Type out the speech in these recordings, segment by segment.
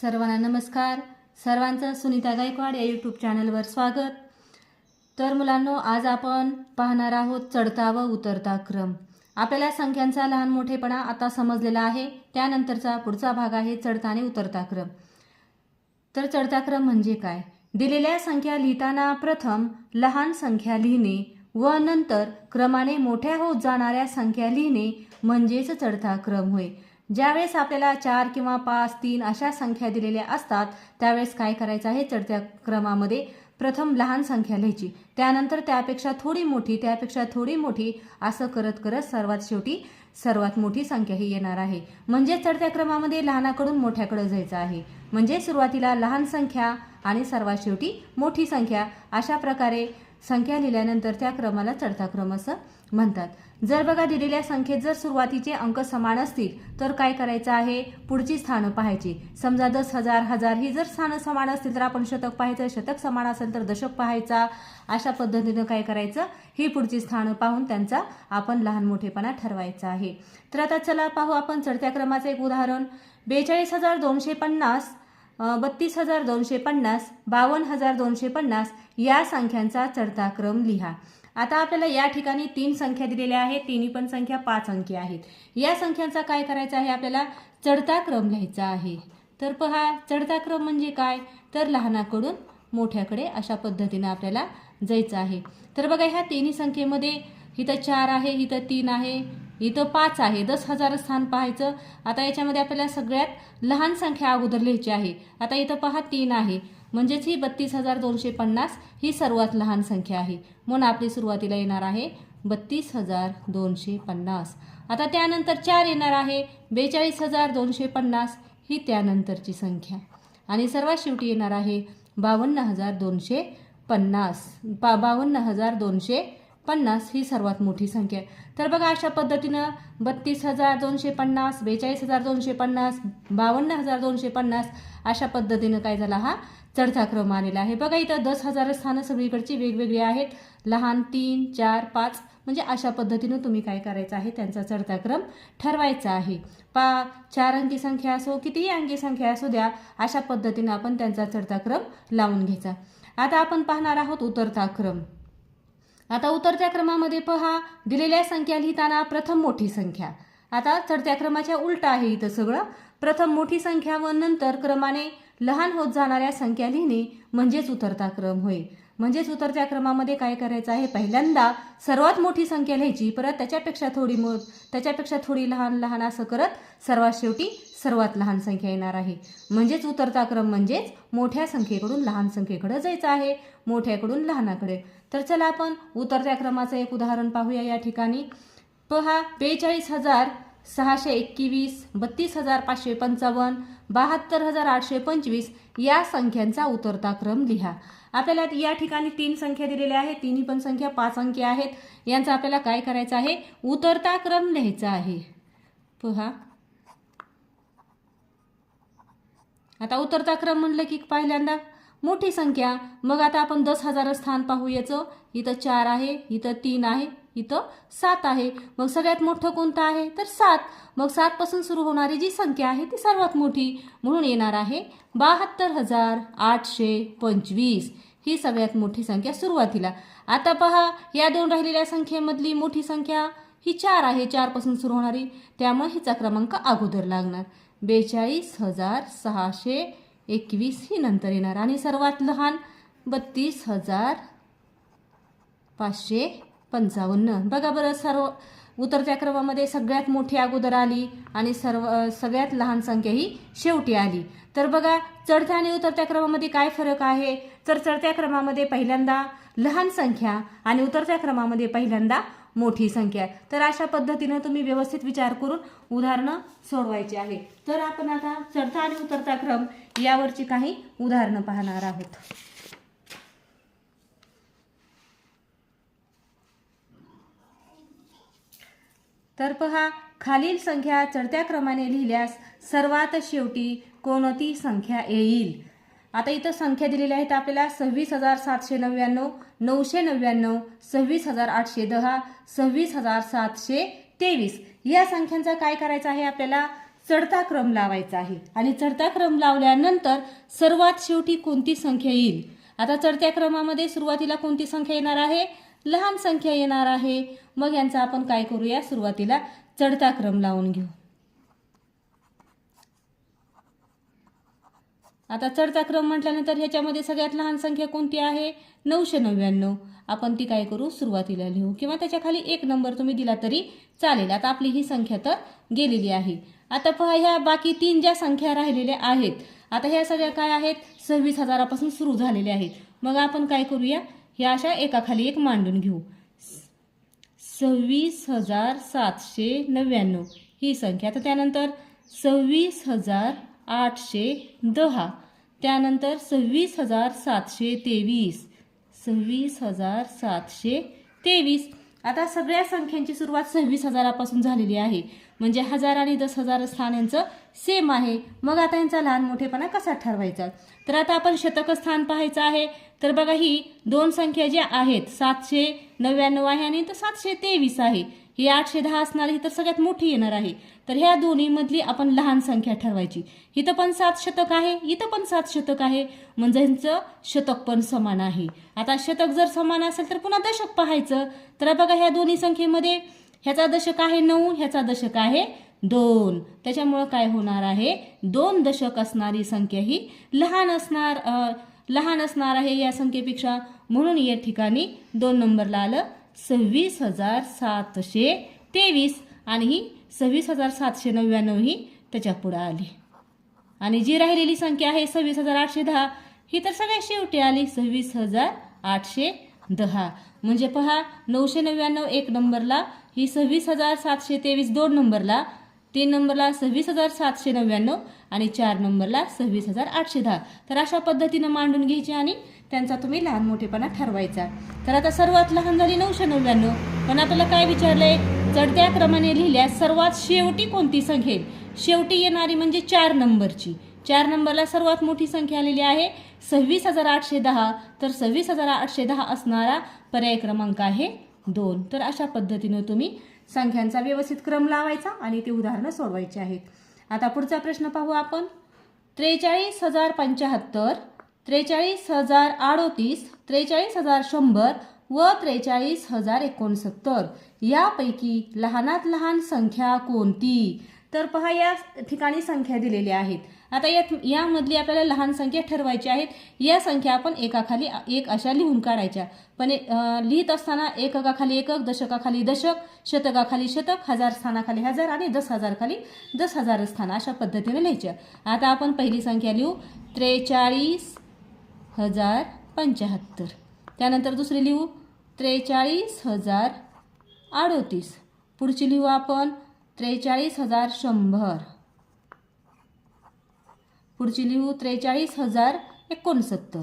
सर्वांना नमस्कार. सर्वांचं सुनीता गायकवाड या यूट्यूब चॅनलवर स्वागत. तर मुलांनो आज आपण पाहणार आहोत चढता व उतरता क्रम. आपल्याला संख्यांचा लहान मोठेपणा आता समजलेला आहे. त्यानंतरचा पुढचा भाग आहे चढता आणि उतरता क्रम. तर चढता क्रम म्हणजे काय? दिलेल्या संख्या लिहिताना प्रथम लहान संख्या लिहिणे व नंतर क्रमाने मोठ्या होत जाणाऱ्या संख्या लिहिणे म्हणजेच चढता क्रम होय. ज्यावेळेस आपल्याला चार किंवा पाच तीन अशा संख्या दिलेल्या असतात त्यावेळेस काय करायचं आहे? चढत्या क्रमामध्ये प्रथम लहान संख्या लिहायची. त्यानंतर त्यापेक्षा थोडी मोठी त्यापेक्षा थोडी मोठी असं करत करत सर्वात शेवटी सर्वात मोठी संख्या ही येणार आहे. म्हणजे चढत्या क्रमामध्ये लहानाकडून मोठ्याकडे जायचं आहे. म्हणजे सुरुवातीला लहान संख्या आणि सर्वात शेवटी मोठी संख्या. अशा प्रकारे संख्या लिहिल्यानंतर त्या क्रमाला चढता क्रम असं म्हणतात. जर बघा दिलेल्या संख्येत जर सुरुवातीचे अंक समान असतील तर काय करायचं आहे? पुढची स्थानं पाहायची. समजा दस हजार हजार ही जर स्थानं समान असतील तर आपण शतक पाहायचं. शतक समान असेल तर दशक पाहायचा. अशा पद्धतीनं काय करायचं? ही पुढची स्थानं पाहून त्यांचा आपण लहान मोठेपणा ठरवायचा आहे. तर आता चला पाहू आपण चढत्या क्रमाचं एक उदाहरण. बेचाळीस हजार दोनशे पन्नास बत्तीस हजार दोनशे पन्नास बावन्न हजार दोनशे पन्नास या संख्यांचा चढता क्रम लिहा. आता आपल्याला या ठिकाणी तीन संख्या दिलेल्या आहेत. तिन्ही पण संख्या पाच अंकी आहेत. या संख्यांचा काय करायचा आहे आपल्याला? चढता क्रम लिहायचा आहे. तर पहा चढता क्रम म्हणजे काय? तर लहानाकडून मोठ्याकडे अशा पद्धतीनं आपल्याला जायचं आहे. तर बघा ह्या तिन्ही संख्येमध्ये इथं चार आहे इथं तीन आहे. इथं पाच आहे. दस हजार स्थान पाहायचं. आता याच्यामध्ये आपल्याला सगळ्यात लहान संख्या अगोदर लिहायची आहे. आता इथं पहा तीन आहे. म्हणजेच ही बत्तीस हजार दोनशे पन्नास ही सर्वात लहान संख्या आहे. म्हणून आपली सुरुवातीला येणार आहे बत्तीस हजार दोनशे पन्नास. आता त्यानंतर चार येणार आहे. बेचाळीस हजार दोनशे पन्नास ही त्यानंतरची संख्या. आणि सर्वात शेवटी येणार आहे बावन्न हजार दोनशे पन्नास. पा बावन्न हजार दोनशे पन्नास ही सर्वात मोठी संख्या आहे. तर बघा अशा पद्धतीनं बत्तीस हजार दोनशे पन्नास बेचाळीस हजार दोनशे पन्नास बावन्न हजार दोनशे पन्नास अशा पद्धतीनं काय झाला हा चढता क्रम आलेला आहे. बघा इथं दस हजार स्थानं सगळीकडची वेगवेगळी आहेत. लहान तीन चार पाच म्हणजे अशा पद्धतीनं तुम्ही काय करायचं आहे त्यांचा चढता क्रम ठरवायचा आहे. पा चार अंकी संख्या असो कितीही अंकी संख्या असू द्या अशा पद्धतीनं आपण त्यांचा चढता क्रम लावून घ्यायचा. आता आपण पाहणार आहोत उतरता क्रम आता उतरत्या क्रमामध्ये पहा. दिलेल्या संख्या लिहिताना प्रथम मोठी संख्या. आता चढत्या क्रमाच्या उलट आहे इथं सगळं. प्रथम मोठी संख्या व नंतर क्रमाने लहान होत जाणाऱ्या संख्या लिहिणे म्हणजेच उतरता क्रम होय. म्हणजेच उतरत्या क्रमामध्ये काय करायचं आहे? पहिल्यांदा सर्वात मोठी संख्या लिहायची परत त्याच्यापेक्षा थोडी मो त्याच्यापेक्षा थोडी लहान लहान असं करत सर्वात शेवटी सर्वात लहान संख्या येणार आहे. म्हणजेच उतरता क्रम म्हणजेच मोठ्या संख्येकडून लहान संख्येकडं जायचं आहे मोठ्याकडून लहानाकडे. तर चला आपण उतरत्या क्रमाचं एक उदाहरण पाहूया या ठिकाणी. पहा बेचाळीस हजार सहाशे एकवीस बत्तीस हजार पाचशे पंचावन्न बहात्तर हजार आठशे पंचवीस या संख्यांचा उतरता क्रम लिहा. आपल्याला या ठिकाणी तीन संख्या दिलेल्या आहेत. तिन्ही पण संख्या पाच अंकी आहेत. यांचा आपल्याला काय करायचं आहे? उतरता क्रम लिहायचा आहे. पहा. आता उतरता क्रम म्हणलं की पहिल्यांदा मोठी संख्या. मग आता आपण दस हजार स्थान पाहू याचं. इथं चार आहे इथं तीन आहे. इथं सात आहे. मग सगळ्यात मोठं कोणतं आहे? तर सात. मग सातपासून सुरू होणारी जी संख्या आहे ती सर्वात मोठी. म्हणून येणार आहे बहात्तर हजार आठशे पंचवीस. ही सगळ्यात मोठी संख्या सुरुवातीला. आता पहा या दोन राहिलेल्या संख्येमधली मोठी संख्या ही चार आहे चारपासून सुरू होणारी. त्यामुळे हिचा क्रमांक अगोदर लागणार. बेचाळीस हजार सहाशे एकवीस ही नंतर येणार. आणि सर्वात लहान बत्तीस हजार पाचशे पंचावन्न. बघा बरं सर्व उतरत्या क्रमामध्ये सगळ्यात मोठी अगोदर आली आणि सर्व सगळ्यात लहान संख्या ही शेवटी आली. तर बघा चढत्या आणि उतरत्या क्रमामध्ये काय फरक आहे? तर चढत्या क्रमामध्ये पहिल्यांदा लहान संख्या आणि उतरत्या क्रमामध्ये पहिल्यांदा मोठी संख्या. तर अशा पद्धतीनं तुम्ही व्यवस्थित विचार करून उदाहरणं सोडवायची आहे. तर आपण आता चढता आणि उतरता क्रम यावरची काही उदाहरणं पाहणार आहोत. तर पहा खालील संख्या चढत्या क्रमाने लिहिल्यास सर्वात शेवटी कोणती संख्या येईल? आता इथं संख्या दिलेल्या आहेत आपल्याला सव्वीस हजार सातशे नव्याण्णव नऊशे नव्याण्णव सव्वीस हजार आठशे दहा सव्वीस हजार सातशे तेवीस. या संख्यांचा काय करायचं आहे आपल्याला? चढता क्रम लावायचा आहे. आणि चढता क्रम लावल्यानंतर सर्वात शेवटी कोणती संख्या येईल? आता चढत्या क्रमामध्ये सुरुवातीला कोणती संख्या येणार आहे? लहान संख्या येणार आहे. मग यांचा आपण काय करूया? सुरुवातीला चढता क्रम लावून घेऊ. आता चढता क्रम म्हटल्यानंतर ह्याच्यामध्ये सगळ्यात लहान संख्या कोणती आहे? नऊशे नव्याण्णव. आपण ती काय करू? सुरुवातीला लिहू. किंवा त्याच्याखाली एक नंबर तुम्ही दिला तरी चालेल. आता आपली ही संख्या तर गेलेली आहे. आता पहा ह्या बाकी तीन ज्या संख्या राहिलेल्या आहेत आता ह्या सगळ्या काय आहेत? सव्वीस हजारापासून सुरू झालेल्या आहेत. मग आपण काय करूया? ह्या अशा एकाखाली एक मांडून घेऊ. सव्वीस हजार सातशे नव्याण्णव. ही संख्या तर त्यानंतर सव्वीस हजार आठशे दहा. त्यानंतर सव्वीस हजार सातशे तेवीस. सव्वीस हजार सातशे तेवीस. आता सगळ्या संख्यांची सुरुवात सव्वीस हजारापासून झालेली आहे. म्हणजे हजार आणि दस हजार स्थान यांचं सेम आहे. मग आता यांचा लहान मोठेपणा कसा ठरवायचा? तर आता आपण शतक स्थान पाहायचं आहे. तर बघा ही दोन संख्या ज्या आहेत सातशे नव्याण्णव आहे आणि तर सातशे तेवीस आहे. ही आठशे दहा असणार ही तर सगळ्यात मोठी येणार आहे. तर ह्या दोन्हीमधली आपण लहान संख्या ठरवायची. इथं पण सात शतक आहे इथं पण सात शतक आहे. म्हणजे ह्यांचं शतक पण समान आहे. आता शतक जर समान असेल तर पुन्हा दशक पाहायचं. तर बघा ह्या दोन्ही संख्येमध्ये ह्याचा दशक आहे नऊ ह्याचा दशक आहे दोन. त्याच्यामुळं काय होणार आहे? दोन दशक असणारी संख्या ही लहान असणार लहान असणार आहे या संख्येपेक्षा. म्हणून या ठिकाणी दोन नंबरला आलं सव्वीस हजार सातशे तेवीस आणि ही सव्वीस हजार सातशे नव्याण्णव ही त्याच्या पुढं आली. आणि जी राहिलेली संख्या आहे सव्वीस हजार आठशे दहा ही तर सगळ्यात शेवटी आली सव्वीस हजार आठशे दहा. म्हणजे पहा नऊशे नव्याण्णव एक नंबरला ही सव्वीस हजार सातशे तेवीस दोन नंबरला तीन नंबरला सव्वीस हजार सातशे नव्याण्णव आणि चार नंबरला सव्वीस हजार आठशे दहा. तर अशा पद्धतीनं मांडून घ्यायची आणि त्यांचा तुम्ही लहान मोठेपणा ठरवायचा. तर आता सर्वात लहान झाली नऊशे नव्याण्णव. पण आपल्याला काय विचारलंय? चढत्या क्रमाने लिहिल्यास सर्वात शेवटी कोणती संख्या येईल? शेवटी येणारी म्हणजे चार नंबरची. चार नंबरला सर्वात मोठी संख्या आलेली आहे सव्वीस हजार आठशे दहा. तर सव्वीस हजार आठशे दहा असणारा पर्याय क्रमांक आहे दोन. तर अशा पद्धतीनं तुम्ही संख्यांचा व्यवस्थित क्रम लावायचा आणि ते उदाहरणं सोडवायची आहेत. आता पुढचा प्रश्न पाहू आपण. त्रेचाळीस हजार पंच्याहत्तर त्रेचाळीस हजार अडोतीस त्रेचाळीस हजार शंभर व त्रेचाळीस हजार एकोणसत्तर. यापैकी लहानात लहान संख्या कोणती? तर पहा या ठिकाणी संख्या दिलेल्या आहेत. आता यात यामधली आपल्याला लहान संख्या ठरवायची आहेत. या संख्या आपण एकाखाली एक अशा लिहून काढायच्या. पण लिहित असताना एककाखाली एकक दशकाखाली दशक शतकाखाली शतक हजार स्थानाखाली हजार आणि दस हजारखाली दस हजार स्थान अशा पद्धतीने लिहायच्या. आता आपण पहिली संख्या लिहू. त्रेचाळीस हजार पंच्याहत्तर. त्यानंतर दुसरी लिहू. त्रेचाळीस हजार अडोतीस. पुढची लिहू आपण. त्रेचाळीस हजार शंभर. पुढची लिहू त्रेचाळीस हजार एकोणसत्तर.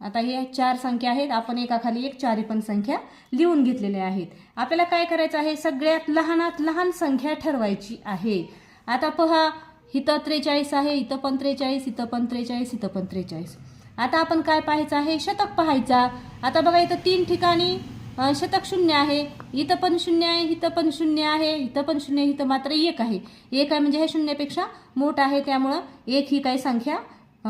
आता हे चार संख्या आहेत. आपण एकाखाली एक चारी पण संख्या लिहून घेतलेल्या आहेत. आपल्याला काय करायचं आहे? सगळ्यात लहानात लहान संख्या ठरवायची आहे. आता पहा इथं त्रेचाळीस आहे इथं पण त्रेचाळीस इथं पण त्रेचाळीस इथं पण त्रेचाळीस. आता आपण काय पाहायचं आहे? शतक पाहायचा. आता बघा इथं तीन ठिकाणी शतक शून्य आहे इथं पण शून्य आहे इथं पण शून्य आहे इथं पण शून्य इथं मात्र एक आहे. एक आहे म्हणजे हे शून्यापेक्षा मोठं आहे त्यामुळं एक ही काही संख्या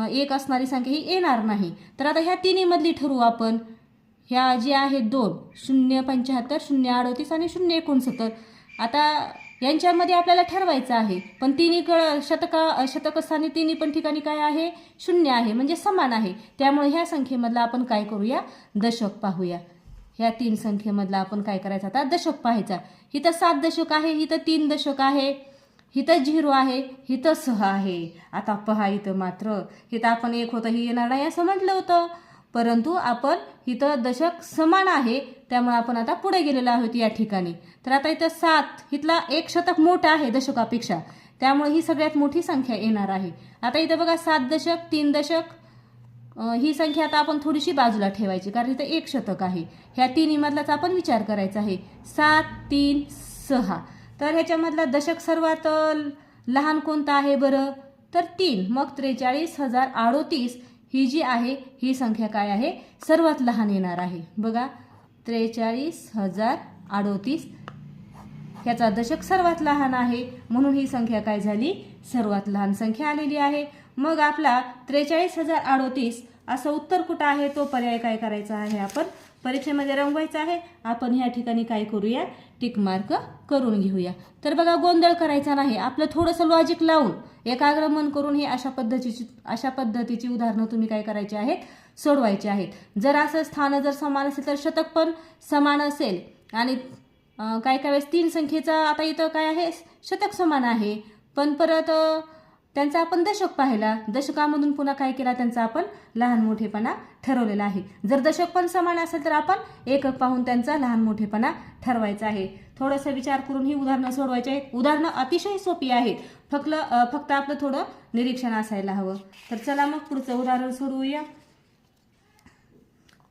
एक असणारी संख्या ही येणार नाही. तर आता ह्या तिन्हीमधली ठरवू आपण. ह्या जी आहेत दोन शून्य पंच्याहत्तर शून्य अडतीस आणि शून्य एकोणसत्तर. आता यांच्यामध्ये आपल्याला ठरवायचं आहे पण तिन्ही क शतका शतकस्थानी तिन्ही पण ठिकाणी काय आहे? शून्य आहे म्हणजे समान आहे. त्यामुळे ह्या संख्येमधला आपण काय करूया? दशक पाहूया. ह्या तीन संख्येमधला आपण काय करायचं? आता दशक पाहायचा. इथं सात दशक आहे इथं तीन दशक आहे इथं झिरो आहे इथं सहा आहे. आता पहा इथं मात्र. इथं आपण एक होतं ही येणार नाही असं म्हटलं होतं. परंतु आपण इथं दशक समान आहे त्यामुळे आपण आता पुढे गेलेलो आहोत या ठिकाणी. तर आता इथं सात इथला एक शतक मोठा आहे दशकापेक्षा. त्यामुळे ही सगळ्यात मोठी संख्या येणार आहे. आता इथं बघा सात दशक तीन दशक ही संख्या आता आपण थोडीशी बाजूला ठेवायची कारण इथं एक शतक आहे. ह्या तिन्हीमधलाच आपण विचार करायचा आहे. सात तीन सहा. तर ह्याच्यामधला दशक सर्वात लहान कोणता आहे बरं? तर तीन. मग त्रेचाळीस हजार अडोतीस ही जी आहे ही संख्या काय आहे? सर्वात लहान येणार आहे. बघा त्रेचाळीस हजार अडोतीस. ह्याचा दशक सर्वात लहान आहे. म्हणून ही संख्या काय झाली? सर्वात लहान संख्या आलेली आहे. मग आपला त्रेचाळीस हजार अडोतीस असं उत्तर कुठं आहे? तो पर्याय काय करायचा आहे? आपण परीक्षेमध्ये रंगवायचा आहे. आपण ह्या ठिकाणी काय करूया? टिक मार्क करून घेऊया. तर बघा गोंधळ करायचा नाही. आपलं थोडंसं लॉजिक लावून एकाग्र मन करून ही अशा पद्धतीची अशा पद्धतीची उदाहरणं तुम्ही काय करायची आहेत? सोडवायची आहेत. जर असं स्थान जर समान असेल तर शतक पण समान असेल. आणि काय काय वेळेस तीन संख्येचा आता इथं काय आहे? शतक समान आहे. पण परत त्यांचा आपण दशक पाहिला. दशकामधून पुन्हा काय केला त्यांचा आपण? लहान मोठेपणा ठरवलेला आहे. जर दशक पण समान असेल तर आपण एकक पाहून त्यांचा लहान मोठेपणा ठरवायचा आहे. थोडंसं विचार करून ही उदाहरणं सोडवायची आहेत. उदाहरणं अतिशय सोपी आहेत. फक्त फक्त आपलं थोडं निरीक्षण असायला हवं. तर चला मग पुढचं उदाहरण सोडवूया.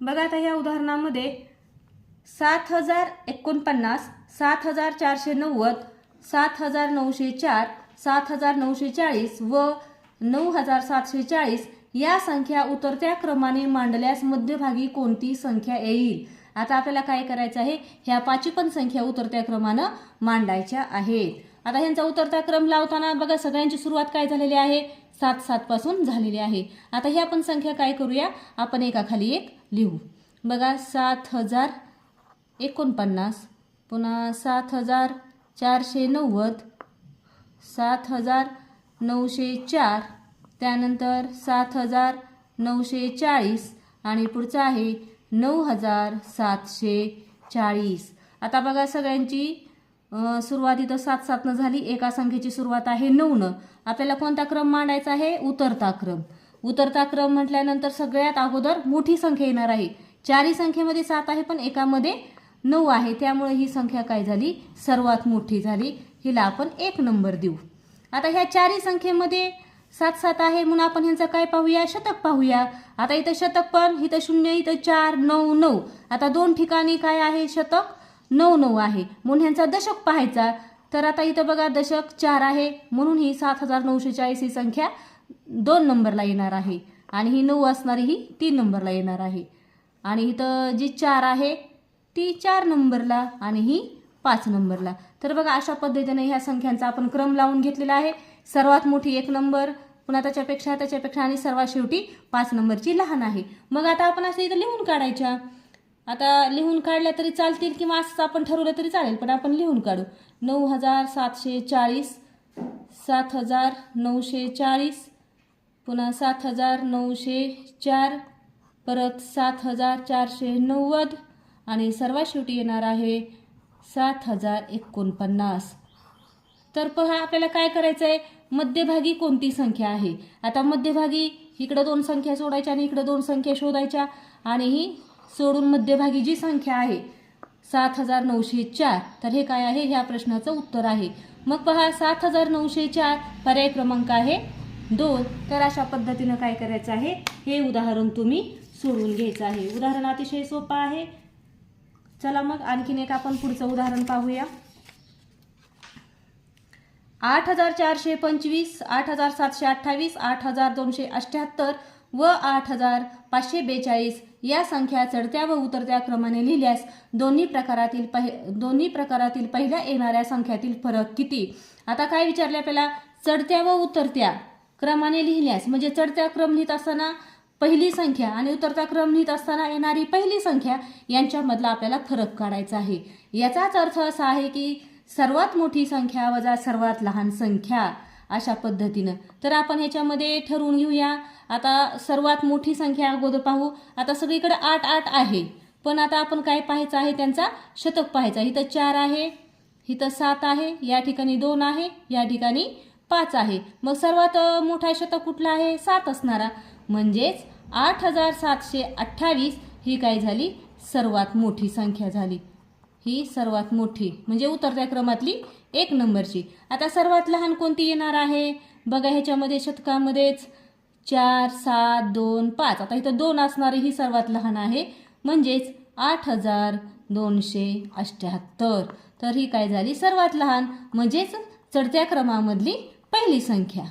बघा आता या उदाहरणामध्ये सात हजार एकोणपन्नास सात हजार चारशे नव्वद सात हजार नऊशे चार सात हजार नऊशे चाळीस व नऊ हजार सातशे चाळीस या संख्या उतरत्या क्रमाने मांडल्यास मध्यभागी कोणती संख्या येईल? आता आपल्याला काय करायचं आहे? ह्या पाची पण संख्या उतरत्या क्रमानं मांडायच्या आहेत. आता ह्यांचा उतरता क्रम लावताना बघा सगळ्यांची सुरुवात काय झालेली आहे? सात सात पासून झालेली आहे. आता ह्या पण संख्या काय करूया? आपण एकाखाली एक लिहू. बघा सात हजार एकोणपन्नास पुन्हा सात हजार चारशे नव्वद सात हजार नऊशे चार. त्यानंतर सात हजार नऊशे चाळीस आणि पुढचं आहे नऊ हजार सातशे चाळीस. आता बघा सगळ्यांची सुरुवाती सुरुवात इथं सात सातनं झाली. एका संख्येची सुरुवात आहे नऊनं. आपल्याला कोणता क्रम मांडायचा आहे? उतरता क्रम. उतरता क्रम म्हटल्यानंतर सगळ्यात अगोदर मोठी संख्या येणार आहे. चारही संख्येमध्ये सात आहे पण एकामध्ये नऊ आहे. त्यामुळे ही संख्या काय झाली? सर्वात मोठी झाली. हिला आपण एक नंबर देऊ. आता ह्या चारही संख्येमध्ये सात सात आहे म्हणून आपण ह्यांचं काय पाहूया? शतक पाहूया. आता इथं शतक पण इथं शून्य इथं चार नऊ नऊ. आता दोन ठिकाणी काय आहे? शतक नऊ नऊ आहे. म्हणून ह्यांचा दशक पाहायचा. तर आता इथं बघा दशक चार आहे. म्हणून ही सात हजार नऊशे चाळीस ही संख्या दोन नंबरला येणार आहे. आणि ही नऊ असणारी ही तीन नंबरला येणार आहे. आणि इथं जी चार आहे ती चार नंबरला आणि ही पाच नंबरला. तर बघा अशा पद्धतीने ह्या संख्यांचा आपण क्रम लावून घेतलेला आहे. सर्वात मोठी एक नंबर पुन्हा त्याच्यापेक्षा त्याच्यापेक्षा आणि सर्वात शेवटी पाच नंबरची लहान आहे. मग आता आपण असं इथं लिहून काढायच्या. आता लिहून काढल्या तरी चालतील किंवा असंच आपण ठरवलं तरी चालेल पण आपण लिहून काढू. नऊ हजार सातशे चाळीस सात हजार नऊशे चाळीस पुन्हा सात हजार नऊशे चार परत सात हजार चारशे नव्वद आणि सर्वात शेवटी येणार आहे सात हजार एकोणपन्नास. तर पहा आपल्याला काय करायचं आहे मध्यभागी कोणती संख्या आहे? आता मध्यभागी इकडं दोन संख्या सोडायच्या आणि इकडं दोन संख्या शोधायच्या आणि ही सोडून मध्यभागी जी संख्या आहे सात हजार नऊशे चार. तर हे काय आहे? ह्या प्रश्नाचं उत्तर आहे. मग पहा सात हजार नऊशे चार पर्याय क्रमांक आहे दोन. तर अशा पद्धतीनं काय करायचं आहे? हे उदाहरण तुम्ही सोडून घ्यायचं आहे. उदाहरण अतिशय सोपं आहे. चला मग आणखीन एक आपण पुढचं उदाहरण पाहूया. आठ हजार चारशे पंचवीस आठ हजार सातशे अठ्ठावीस आठ हजार दोनशे अठ्ठ्याहत्तर व आठ हजार पाचशे बेचाळीस या संख्या चढत्या व उतरत्या क्रमाने लिहिल्यास दोन्ही प्रकारातील पहि दोन्ही प्रकारातील पहिल्या येणाऱ्या संख्यातील फरक किती? आता काय विचारले आपल्याला? चढत्या व उतरत्या क्रमाने लिहिल्यास म्हणजे चढत्या क्रम लिहित असताना पहिली संख्या आणि उतरता क्रम लिहित असताना येणारी पहिली संख्या यांच्यामधला आपल्याला फरक काढायचा आहे. याचाच अर्थ असा आहे की सर्वात मोठी संख्या वजा सर्वात लहान संख्या अशा पद्धतीनं. तर आपण ह्याच्यामध्ये ठरवून घेऊया. आता सर्वात मोठी संख्या अगोदर पाहू. आता सगळीकडे आठ आठ आहे. पण आता आपण काय पाहायचं आहे? त्यांचा शतक पाहायचा इथं चार आहे. इथं सात आहे. या ठिकाणी दोन आहे. या ठिकाणी पाच आहे. मग सर्वात मोठा शतक कुठला आहे? सात असणारा. म्हणजेच आठ हजार सातशे अठ्ठावीस ही काय झाली? सर्वात मोठी संख्या झाली. ही सर्वात मोठी म्हणजे उतरत्या क्रमातली एक नंबरची. आता सर्वात लहान कोणती येणार आहे? बघा ह्याच्यामध्ये शतकामध्येच चार सात दोन पाच. आता इथं दोन असणारी ही सर्वात लहान आहे म्हणजेच आठ हजार दोनशे अठ्ठ्याहत्तर तर ही काय झाली? सर्वात लहान म्हणजेच चढत्या क्रमामधली पहिली संख्या.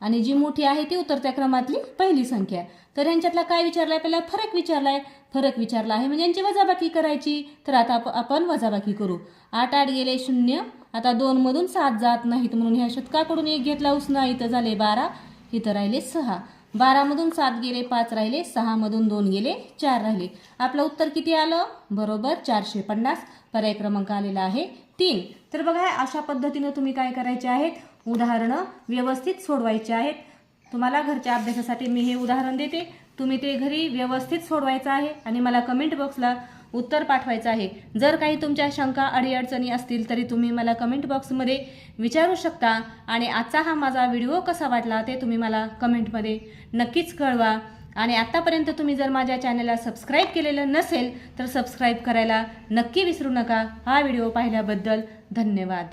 आणि जी मोठी आहे ती उतरत्या क्रमातली पहिली संख्या. तर यांच्यातला काय विचारलाय? पहिला फरक विचारलाय. फरक विचारला आहे म्हणजे यांची वजाबाकी करायची. तर आता आपण वजाबाकी करू. आठ आठ गेले शून्य. आता दोनमधून सात जात नाहीत म्हणून ह्या शतकाकडून एक घेतला उसना. इथं झाले बारा. इथं राहिले सहा. बारामधून सात गेले पाच राहिले सहामधून दोन गेले चार राहिले. आपलं उत्तर किती आलं? बरोबर चारशे पन्नास. पर्याय क्रमांक आलेला आहे तीन. तर बघा अशा पद्धतीनं तुम्ही काय करायचे आहेत? उदाहरणं व्यवस्थित सोडवायची आहेत. तुम्हाला घरच्या अभ्यासासाठी मी हे उदाहरण देते. तुम्ही ते घरी व्यवस्थित सोडवायचं आहे आणि मला कमेंट बॉक्सला उत्तर पाठवायचं आहे. जर काही तुमच्या शंका अडीअडचणी असतील तरी तुम्ही मला कमेंट बॉक्समध्ये विचारू शकता आणि आजचा हा माझा व्हिडिओ कसा वाटला ते तुम्ही मला कमेंटमध्ये नक्कीच कळवा. आणि आत्तापर्यंत तुम्ही जर माझ्या चॅनलला सबस्क्राईब केलेलं नसेल तर सबस्क्राईब करायला नक्की विसरू नका. हा व्हिडिओ पाहिल्याबद्दल धन्यवाद.